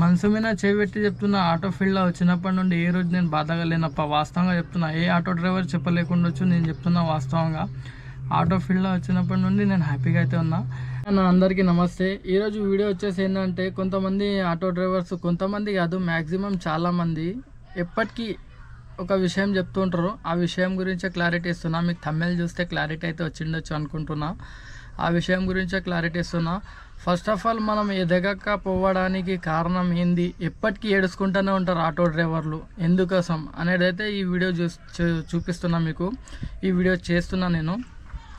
మనసు మీద చేపెట్టి చెప్తున్నా ఆటో ఫీల్డ్లో వచ్చినప్పటి నుండి ఏ రోజు నేను బాధగా లేనప్ప? వాస్తవంగా చెప్తున్నా. ఏ ఆటో డ్రైవర్ చెప్పలేకుండొచ్చు నేను చెప్తున్నా వాస్తవంగా. ఆటో ఫీల్డ్లో వచ్చినప్పటి నుండి నేను హ్యాపీగా అయితే ఉన్నా. నా అందరికీ నమస్తే. ఈరోజు వీడియో వచ్చేసి ఏంటంటే కొంతమంది ఆటో డ్రైవర్స్ కొంతమంది కాదు మ్యాక్సిమం చాలామంది ఎప్పటికీ ఒక విషయం చెప్తుంటారు ఆ విషయం గురించే క్లారిటీ ఇస్తున్నా. మీకు తమిళ్ చూస్తే క్లారిటీ అయితే వచ్చిండొచ్చు అనుకుంటున్నా. ఆ విషయం గురించే క్లారిటీ ఇస్తున్నా. ఫస్ట్ ఆఫ్ ఆల్ మనం ఎదగక పోవడానికి కారణం ఏంది? ఎప్పటికీ ఏడుచుకుంటూనే ఉంటారు ఆటో డ్రైవర్లు. ఎందుకోసం? అనేదైతే ఈ వీడియో చూ చూ- చూపిస్తున్నా మీకు. ఈ వీడియో చేస్తున్నా నేను.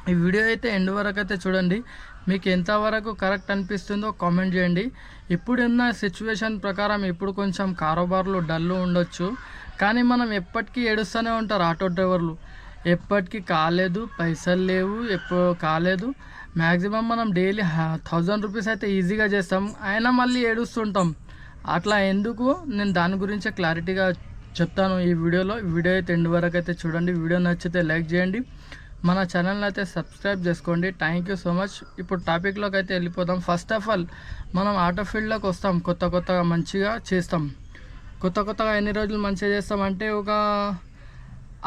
ఈ వీడియో అయితే ఎండ్ వరకు అయితే చూడండి. మీకు ఎంతవరకు కరెక్ట్ అనిపిస్తుందో కామెంట్ చేయండి. ఇప్పుడున్న సిచ్యువేషన్ ప్రకారం ఇప్పుడు కొంచెం కారోబార్లు డల్ ఉండొచ్చు. కానీ మనం ఎప్పటికీ ఏడుస్తూనే ఉంటారు ఆటో డ్రైవర్లు. ఎప్పటికీ కాలేదు పైసలు లేవు ఎప్పుడు కాలేదు. మ్యాక్సిమం మనం డైలీ థౌజండ్ రూపీస్ అయితే ఈజీగా చేస్తాం. అయినా మళ్ళీ ఏడుస్తుంటాం. అట్లా ఎందుకు? నేను దాని గురించే క్లారిటీగా చెప్తాను ఈ వీడియోలో. వీడియో అయితే ఎండ్ వరకు అయితే చూడండి. వీడియో నచ్చితే లైక్ చేయండి. మన ఛానల్ని అయితే సబ్స్క్రైబ్ చేసుకోండి. థ్యాంక్ యూ సో మచ్ ఇప్పుడు టాపిక్లోకి అయితే వెళ్ళిపోదాం. ఫస్ట్ ఆఫ్ ఆల్ మనం ఆటో ఫీల్డ్లోకి వస్తాం. కొత్త కొత్తగా మంచిగా చేస్తాం. కొత్త కొత్తగా ఎన్ని రోజులు మంచిగా చేస్తామంటే ఒక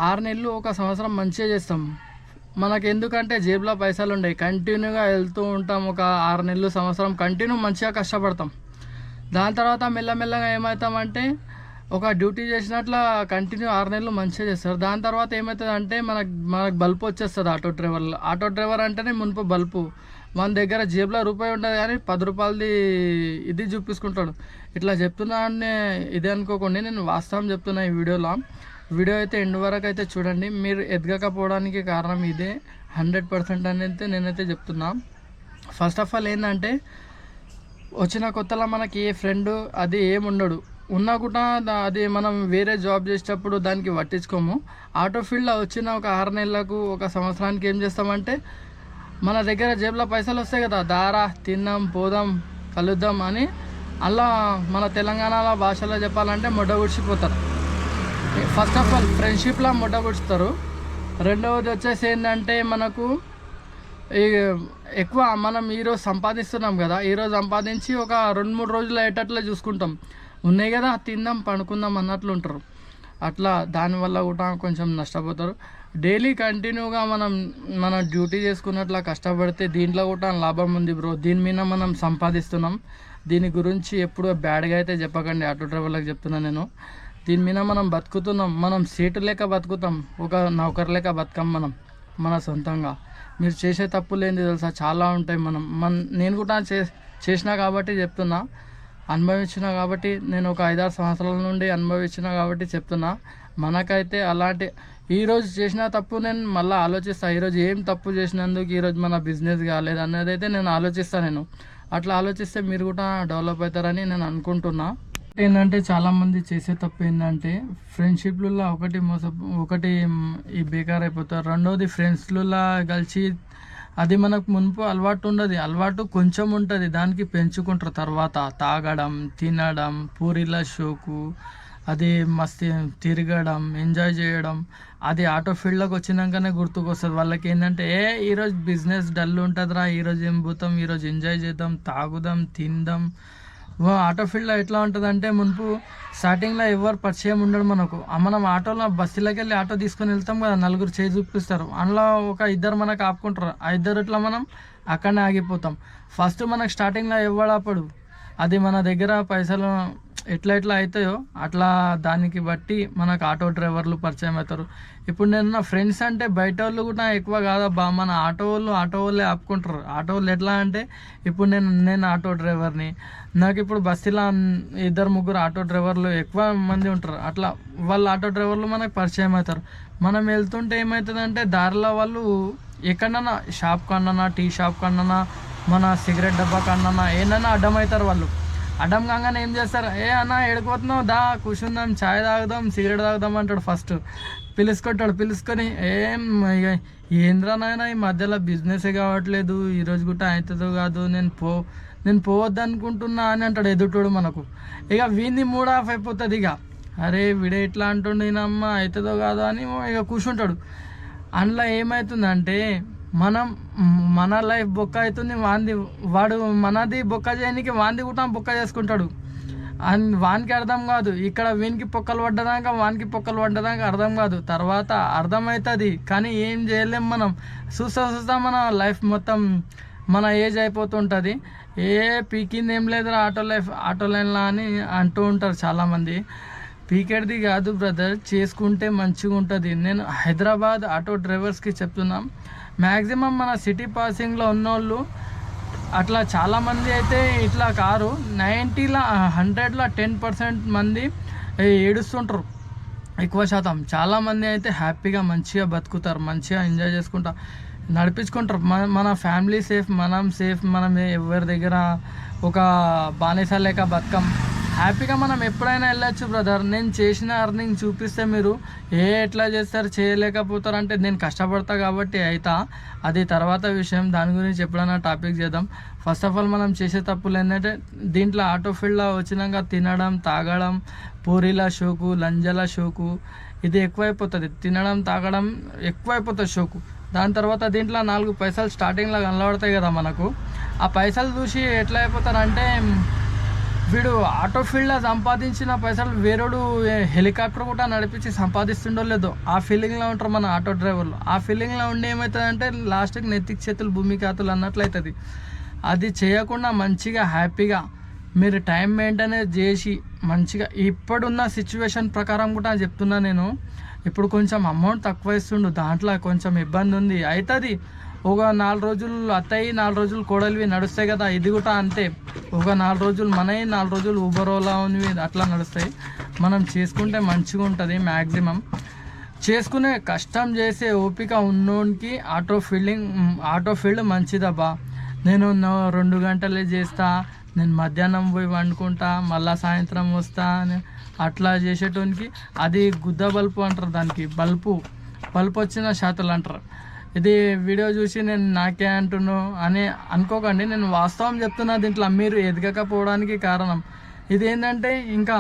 ఆరు నెలలు ఒక సంవత్సరం మంచిగా చేస్తాం. మనకు ఎందుకంటే జేబులో పైసలు ఉండవు కంటిన్యూగా వెళ్తూ ఉంటాం ఒక ఆరు నెలలు సంవత్సరం. కంటిన్యూ మంచిగా కష్టపడతాం. దాని తర్వాత మెల్లమెల్లగా ఏమవుతామంటే ఒక డ్యూటీ చేసినట్ల కంటిన్యూ ఆరు నెలలు మంచిగా చేస్తారు. దాని తర్వాత ఏమవుతుంది అంటే మనకు మనకు బల్పు వచ్చేస్తుంది ఆటో డ్రైవర్లో. ఆటో డ్రైవర్ అంటేనే మునుపు బల్బు మన దగ్గర జేబులో రూపాయి ఉంటుంది కానీ పది రూపాయలది ఇది చూపించుకుంటాడు. ఇట్లా చెప్తున్నా ఇదే ఇది అనుకోకుండా నేను వాస్తవం చెప్తున్నా ఈ వీడియోలో. వీడియో అయితే ఎండ్ వరకు అయితే చూడండి. మీరు ఎదగకపోవడానికి కారణం ఇదే. హండ్రెడ్ పర్సెంట్ అనేది అయితే నేనైతే చెప్తున్నా. ఫస్ట్ ఆఫ్ ఆల్ ఏంటంటే వచ్చిన కొత్తలో మనకి ఏ ఫ్రెండ్ అది ఏముండడు. ఉన్నా కూడా అది మనం వేరే జాబ్ చేసేటప్పుడు దానికి పట్టించుకోము. ఆటో ఫీల్డ్లో వచ్చిన ఒక ఆరు నెలలకు ఒక సంవత్సరానికి ఏం చేస్తామంటే మన దగ్గర జేబులో పైసలు వస్తాయి కదా. దారా తిన్నాం పోదాం కలుద్దాం అని అలా మన తెలంగాణలో భాషలో చెప్పాలంటే మొడ్డ ఉడిచిపోతారు ఫస్ట్ ఆఫ్ ఆల్ ఫ్రెండ్షిప్లో మొట్ట పుడుస్తారు. రెండవది వచ్చేసి ఏంటంటే మనకు ఈ ఎక్కువ మనం ఈరోజు సంపాదిస్తున్నాం కదా ఈరోజు సంపాదించి ఒక రెండు మూడు రోజులు అయ్యేటట్లు చూసుకుంటాం. ఉన్నాయి కదా తిందాం పండుకుందాం అన్నట్లు ఉంటారు. అట్లా దానివల్ల కూడా కొంచెం నష్టపోతారు. డైలీ కంటిన్యూగా మనం మన డ్యూటీ చేసుకున్నట్లా కష్టపడితే దీంట్లో కూడా లాభం ఉంది బ్రో దీని మీద మనం సంపాదిస్తున్నాం. దీని గురించి ఎప్పుడూ బ్యాడ్గా అయితే చెప్పకండి. ఆటో డ్రైవర్లకు చెప్తున్నా నేను. దీని మీద మనం బతుకుతున్నాం. మనం సీటు లేక బతుకుతాం. ఒక నౌకర్ లేక బతకం మనం మన సొంతంగా. మీరు చేసే తప్పులు ఏంది తెలుసా? చాలా ఉంటాయి మనం. మన నేను కూడా చే చేసిన కాబట్టి చెప్తున్నా. అనుభవించిన కాబట్టి నేను ఒక ఐదారు సంవత్సరాల నుండి అనుభవించిన కాబట్టి చెప్తున్నా. మనకైతే అలాంటి ఈరోజు చేసిన తప్పు నేను మళ్ళీ ఆలోచిస్తాను ఈరోజు ఏం తప్పు చేసినందుకు ఈరోజు మన బిజినెస్ కాలేదు అనేది అయితే నేను ఆలోచిస్తాను నేను. అట్లా ఆలోచిస్తే మీరు కూడా డెవలప్ అవుతారని నేను అనుకుంటున్నా. ఏంటంటే చాలా మంది చేసే తప్పు ఏంటంటే ఫ్రెండ్షిప్లలో ఒకటి మోస ఒకటి ఈ బేకార్ అయిపోతారు రెండోది ఫ్రెండ్స్లలో కలిసి అది మనకు మునుపు అలవాటు ఉండదు అలవాటు కొంచెం ఉంటుంది దానికి పెంచుకుంటారు. తర్వాత తాగడం తినడం పూరిల షోకు అది మస్తు తిరగడం ఎంజాయ్ చేయడం అది ఆటో ఫీల్డ్లోకి వచ్చినాకనే గుర్తుకొస్తుంది. వాళ్ళకి ఏంటంటే ఏ ఈరోజు బిజినెస్ డల్ ఉంటుందిరా ఈరోజు ఏం పోతాం ఈరోజు ఎంజాయ్ చేద్దాం తాగుదాం తిందాం ఆటో ఫీల్డ్లో ఎట్లా ఉంటుంది అంటే మునుపు స్టార్టింగ్లో ఎవరు పరిచయం ఉండడు మనకు. మనం ఆటోలో బస్సులోకి వెళ్ళి ఆటో తీసుకొని వెళ్తాం కదా నలుగురు చేయి చూపిస్తారు. అందులో ఒక ఇద్దరు మనకు ఆపుకుంటారు. ఆ ఇద్దరు ఇట్లా మనం అక్కడనే ఆగిపోతాం. ఫస్ట్ మనకు స్టార్టింగ్లో ఇవ్వడప్పుడు అది మన దగ్గర పైసలు ఎట్లా ఎట్లా అవుతాయో అట్లా దానికి బట్టి మనకు ఆటో డ్రైవర్లు పరిచయం అవుతారు. ఇప్పుడు నేను నా ఫ్రెండ్స్ అంటే బయట వాళ్ళు కూడా ఎక్కువ కాదబ్బా మన ఆటో వాళ్ళు ఆటో వాళ్ళే ఆపుకుంటారు. ఆటో వాళ్ళు ఎట్లా అంటే ఇప్పుడు నేను నేను ఆటో డ్రైవర్ని నాకు ఇప్పుడు బస్సులో ఇద్దరు ముగ్గురు ఆటో డ్రైవర్లు ఎక్కువ మంది ఉంటారు. అట్లా వాళ్ళు ఆటో డ్రైవర్లు మనకు పరిచయం అవుతారు. మనం వెళ్తుంటే ఏమవుతుందంటే దారిలో వాళ్ళు ఎక్కడన్నా షాప్ కన్నా టీ షాప్ కన్నా మన సిగరెట్ డబ్బా కన్నా ఏదైనా అడ్డమవుతారు వాళ్ళు. అడ్డం కాగానే ఏం చేస్తారు? ఏ అన్న ఎడిపోతున్నావు దా కూర్చుందాం చాయ్ తాగుదాం సిగరెట్ తాగుదాం అంటాడు ఫస్ట్. పిలుచుకుంటాడు పిలుచుకొని ఏం ఇక ఏంద్రా నాయన ఈ మధ్యలో బిజినెస్ కావట్లేదు ఈరోజు గుట్ట అవుతుందో కాదు నేను పో నేను పోవద్దు అనుకుంటున్నా అని అంటాడు ఎదుటోడు మనకు. ఇక వీంది మూడ్ ఆఫ్ అయిపోతుంది ఇక అరే వీడే ఇట్లా అంటుండేనమ్మా అవుతుందో కాదో అని ఇక కూర్చుంటాడు. అందులో ఏమవుతుందంటే మనం మన లైఫ్ బొక్క అవుతుంది వాంది వాడు మనది బొక్క చేయడానికి వాంది కూడా బొక్క చేసుకుంటాడు. అని వానికి అర్థం కాదు. ఇక్కడ వీనికి పొక్కలు పడ్డదాకా వానికి పొక్కలు పడ్డదాకా అర్థం కాదు. తర్వాత అర్థమవుతుంది కానీ ఏం చేయలేం మనం. చూస్తా చూస్తా మన లైఫ్ మొత్తం మన ఏజ్ అయిపోతుంటుంది. ఏ పీకింది ఏం లేదురా ఆటో లైఫ్ ఆటో లైన్లో అని అంటూ ఉంటారు చాలామంది. పీకెడ్ది కాదు బ్రదర్ చేసుకుంటే మంచిగా ఉంటుంది నేను హైదరాబాద్ ఆటో డ్రైవర్స్కి చెప్తున్నాను మ్యాక్సిమం మన సిటీ పాసింగ్లో ఉన్నోళ్ళు అట్లా చాలామంది అయితే ఇట్లా కారు నైంటీలో హండ్రెడ్లో టెన్ పర్సెంట్ మంది ఏడుస్తుంటారు. ఎక్కువ శాతం. చాలామంది అయితే హ్యాపీగా మంచిగా బతుకుతారు మంచిగా ఎంజాయ్ చేసుకుంటా నడిపించుకుంటారు. మన మన ఫ్యామిలీ సేఫ్ మనం సేఫ్ మనం ఎవరి దగ్గర ఒక బానిస లేక బతకం. హ్యాపీగా మనం ఎప్పుడైనా వెళ్ళొచ్చు బ్రదర్. నేను చేసిన అర్నింగ్ చూపిస్తే మీరు ఏ ఎట్లా చేస్తారు చేయలేకపోతారు అంటే నేను కష్టపడతా కాబట్టి అయితా. అది తర్వాత విషయం. దాని గురించి ఎప్పుడైనా టాపిక్ చేద్దాం. ఫస్ట్ ఆఫ్ ఆల్ మనం చేసే తప్పులు ఏంటంటే దీంట్లో ఆటో ఫీల్డ్లో వచ్చినాక తినడం తాగడం పూరీల షోకు లంజల షోకు ఇది ఎక్కువైపోతుంది. తినడం తాగడం ఎక్కువైపోతుంది షోకు. దాని తర్వాత దీంట్లో నాలుగు పైసలు స్టార్టింగ్లో కనబడతాయి కదా మనకు. ఆ పైసలు చూసి ఎట్లా అయిపోతారంటే వీడు ఆటో ఫీల్డ్లో సంపాదించిన పైసలు వేరేడు హెలికాప్టర్ కూడా నడిపించి సంపాదిస్తుండో లేదో ఆ ఫీలింగ్లో ఉంటారు మన ఆటో డ్రైవర్లు. ఆ ఫీలింగ్లో ఉండి ఏమవుతుందంటే లాస్ట్కి నెత్తికి చేతులు భూమి కాతులు అన్నట్లయితుంది. అది చేయకుండా మంచిగా హ్యాపీగా మీరు టైం మెయింటైన్ చేసి మంచిగా ఇప్పుడున్న సిచ్యువేషన్ ప్రకారం కూడా చెప్తున్నా నేను. ఇప్పుడు కొంచెం అమౌంట్ తక్కువ ఇస్తుండు దాంట్లో కొంచెం ఇబ్బంది ఉంది అవుతుంది ఒక నాలుగు రోజులు అత్తయ్యి నాలుగు రోజులు కోడలివి నడుస్తాయి కదా ఇది కూడా అంతే. ఒక నాలుగు రోజులు మనవి నాలుగు రోజులు ఊబర్ ఓలా ఉన్నవి అట్లా నడుస్తాయి. మనం చేసుకుంటే మంచిగా ఉంటుంది మ్యాక్సిమం చేసుకునే కష్టం చేసే ఓపిక ఉన్నోనికి ఆటో ఫీల్డింగ్ ఆటో ఫీల్డ్ మంచిదబ్బా. నేను రెండు గంటలే చేస్తా నేను మధ్యాహ్నం పోయి వండుకుంటా మళ్ళా సాయంత్రం వస్తా అని అట్లా చేసేటోనికి అది గుద్ద బల్పు అంటారు దానికి బల్పు. బల్పు వచ్చిన శాతలు అంటారు. ఇది వీడియో చూసి నేను నాకే అంటున్నాను అని అనుకోకండి నేను వాస్తవం చెప్తున్నా దీంట్లో మీరు ఎదగకపోవడానికి కారణం. ఇదేంటంటే ఇంకా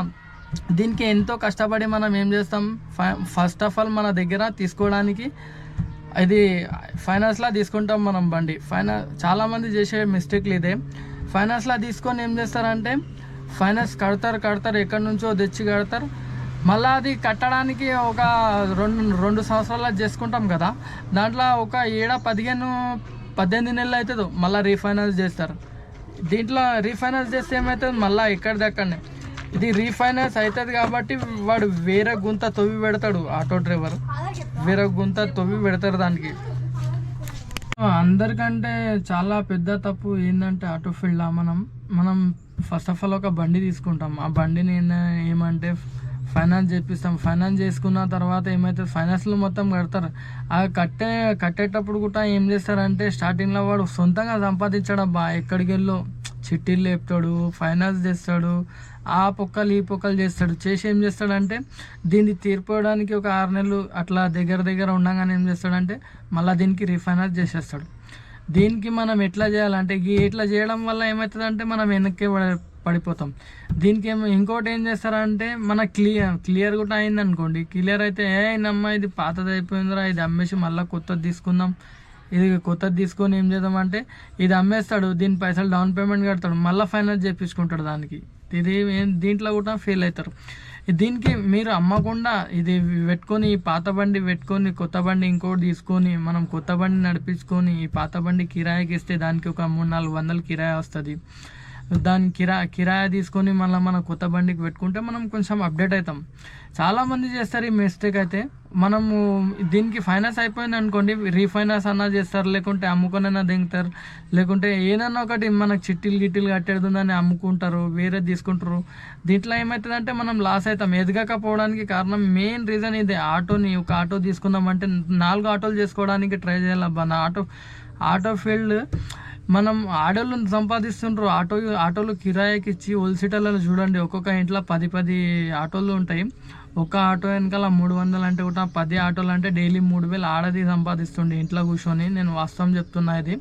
దీనికి ఎంతో కష్టపడి మనం ఏం చేస్తాం? ఫస్ట్ ఆఫ్ ఆల్ మన దగ్గర తీసుకోవడానికి ఇది ఫైనాన్స్లా తీసుకుంటాం మనం బండి. ఫైనాన్స్ చాలామంది చేసే మిస్టేక్లు ఇదే. ఫైనాన్స్లా తీసుకొని ఏం చేస్తారంటే ఫైనాన్స్ కడతారు కడతారు ఎక్కడి నుంచో తెచ్చి కడతారు. మళ్ళీ అది కట్టడానికి ఒక రెండు రెండు సంవత్సరాలు చేసుకుంటాం కదా. దాంట్లో ఒక ఏడ పదిహేను పద్దెనిమిది నెలలు అవుతుందో మళ్ళీ రీఫైనాన్స్ చేస్తారు. దీంట్లో రీఫైనాన్స్ చేస్తే ఏమవుతుంది మళ్ళీ ఎక్కడి దక్కడనే ఇది రీఫైనాన్స్ అవుతుంది కాబట్టి వాడు వేరే గుంత తొవ్వి పెడతాడు ఆటో డ్రైవర్. వేరే గుంత తొవ్వి పెడతారు దానికి. అందరికంటే చాలా పెద్ద తప్పు ఏంటంటే ఆటో ఫీల్డ్లో మనం మనం ఫస్ట్ ఆఫ్ ఆల్ ఒక బండి తీసుకుంటాం. ఆ బండిని ఏంద- ఏమంటే ఫైనాన్స్ చేపిస్తాం. ఫైనాన్స్ చేసుకున్న తర్వాత ఏమైతే ఫైనాన్స్లో మొత్తం కడతారు ఆ కట్టే కట్టేటప్పుడు కూడా ఏం చేస్తారంటే స్టార్టింగ్లో వాడు సొంతంగా సంపాదించాడబ్బా ఎక్కడికి వెళ్ళో చిట్టీలు లేపుతాడు ఫైనాన్స్ చేస్తాడు ఆ పొక్కలు ఈ పొక్కలు చేస్తాడు. చేసి ఏం చేస్తాడంటే దీన్ని తీర్పుకోవడానికి ఒక ఆరు నెలలు అట్లా దగ్గర దగ్గర ఉండగానే ఏం చేస్తాడంటే మళ్ళీ దీనికి రీఫైనాన్స్ చేసేస్తాడు. దీనికి మనం ఎట్లా చేయాలంటే ఇట్లా చేయడం వల్ల ఏమవుతుందంటే మనం వెనక్కి పడిపోతాం. దీనికి ఏమో ఇంకోటి ఏం చేస్తారంటే మన క్లియర్ క్లియర్ కూడా అయింది అనుకోండి క్లియర్ అయితే ఏ అయినమ్మా ఇది పాతది అయిపోయిందిరా ఇది అమ్మేసి మళ్ళీ కొత్తది తీసుకుందాం. ఇది కొత్తది తీసుకొని ఏం చేద్దామంటే ఇది అమ్మేస్తాడు దీని పైసలు డౌన్ పేమెంట్ కడతాడు మళ్ళీ ఫైనల్ చేపించుకుంటాడు దానికి. ఇది దీంట్లో కూడా ఫెయిల్ అవుతారు. దీనికి మీరు అమ్మకుండా ఇది పెట్టుకొని ఈ పాత బండి పెట్టుకొని కొత్త బండి ఇంకోటి తీసుకొని మనం కొత్త బండి నడిపించుకొని ఈ పాత బండి కిరాయికి ఇస్తే దానికి ఒక మూడు నాలుగు వందలు కిరాయి వస్తుంది. దాని కిరా కిరాయి తీసుకొని మళ్ళీ మన కొత్త బండికి పెట్టుకుంటే మనం కొంచెం అప్డేట్ అవుతాం చాలామంది చేస్తారు ఈ మిస్టేక్ అయితే. మనము దీనికి ఫైనాన్స్ అయిపోయింది అనుకోండి రీఫైనాన్స్ అన్నా చేస్తారు లేకుంటే అమ్ముకొనైనా దింగుతారు లేకుంటే ఏదన్నా ఒకటి మనకు చిట్టీలు గిట్టీలు కట్టేడుందని అమ్ముకుంటారు వేరే తీసుకుంటారు. దీంట్లో ఏమవుతుందంటే మనం లాస్ అవుతాం ఎదగకపోవడానికి కారణం మెయిన్ రీజన్ ఇదే. ఆటోని ఒక ఆటో తీసుకుందామంటే నాలుగు ఆటోలు చేసుకోవడానికి ట్రై చేయాలబ్బా నా ఆటో ఆటో ఫీల్డ్ మనం ఆడోళ్ళు సంపాదిస్తుండ్రు. ఆటో ఆటోలు కిరాయికి ఇచ్చి హోల్సేటర్లలో చూడండి. ఒక్కొక్క ఇంట్లో పది పది ఆటోలు ఉంటాయి. ఒక ఆటో వెనకాల మూడు వందలు అంటే కూడా పది ఆటోలు అంటే డైలీ మూడు వేలు ఆడది సంపాదిస్తుండే ఇంట్లో కూర్చొని. నేను వాస్తవం చెప్తున్నా ఇది.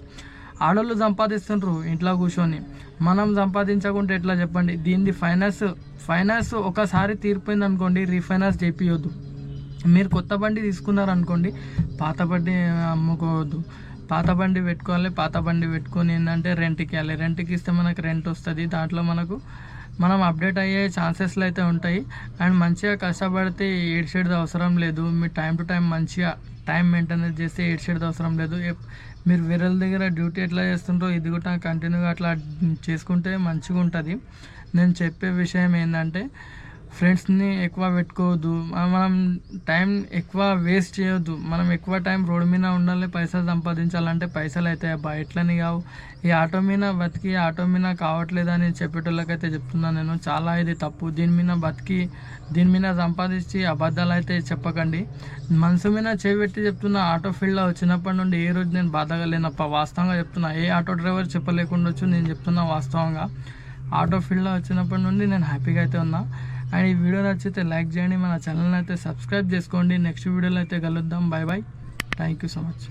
ఆడోళ్ళు సంపాదిస్తుండ్రు ఇంట్లో కూర్చొని. మనం సంపాదించకుంటే ఎట్లా చెప్పండి? దీనిది ఫైనాన్స్ ఫైనాన్స్ ఒకసారి తీరిపోయింది అనుకోండి రీఫైనాన్స్ చేపియొద్దు. మీరు కొత్త బండి తీసుకున్నారనుకోండి పాత బండి అమ్ముకోవద్దు. పాత బండి పెట్టుకోవాలి పాత బండి పెట్టుకొని ఏంటంటే రెంట్కి ఇవ్వాలి రెంట్కి ఇస్తే మనకు రెంట్ వస్తుంది. దాంట్లో మనకు మనం అప్డేట్ అయ్యే ఛాన్సెస్లు అయితే ఉంటాయి. అండ్ మంచిగా కష్టపడితే ఏడ్చేది అవసరం లేదు. మీ టైం టు టైం మంచిగా టైం మెయింటెనెన్స్ చేస్తే ఏడ్చేది అవసరం లేదు. మీరు వేరే దగ్గర డ్యూటీ ఎట్లా చేస్తుంటారో ఇది కూడా కంటిన్యూగా అట్లా చేసుకుంటే మంచిగా ఉంటుంది నేను చెప్పే విషయం ఏంటంటే ఫ్రెండ్స్ని ఎక్కువ పెట్టుకోవద్దు. మనం టైం ఎక్కువ వేస్ట్ చేయొద్దు. మనం ఎక్కువ టైం రోడ్డు మీద ఉండాలి పైసలు సంపాదించాలంటే పైసలు అయితే అబ్బా ఎట్లని కావు. ఈ ఆటో మీద బతికి ఆటో మీద కావట్లేదని చెప్పేటోళ్ళకైతే చెప్తున్నాను నేను. చాలా ఇది తప్పు. దీని మీద బతికి దీని మీద సంపాదించి అబద్ధాలు అయితే చెప్పకండి. మనసు మీద చేపెట్టి చెప్తున్న ఆటో ఫీల్డ్లో వచ్చినప్పటి నుండి ఏ రోజు నేను బాధగా లేనప్ప వాస్తవంగా చెప్తున్నా ఏ ఆటో డ్రైవర్ చెప్పలేకుండొచ్చు నేను చెప్తున్నా వాస్తవంగా. ఆటో ఫీల్డ్లో వచ్చినప్పటి నుండి నేను హ్యాపీగా అయితే ఉన్నా. అండ్ ఈ వీడియో నచ్చితే లైక్ చేయండి మన ఛానల్ అయితే సబ్స్క్రైబ్ చేసుకోండి. నెక్స్ట్ వీడియోలో అయితే కలుద్దాం. Bye bye thank you so much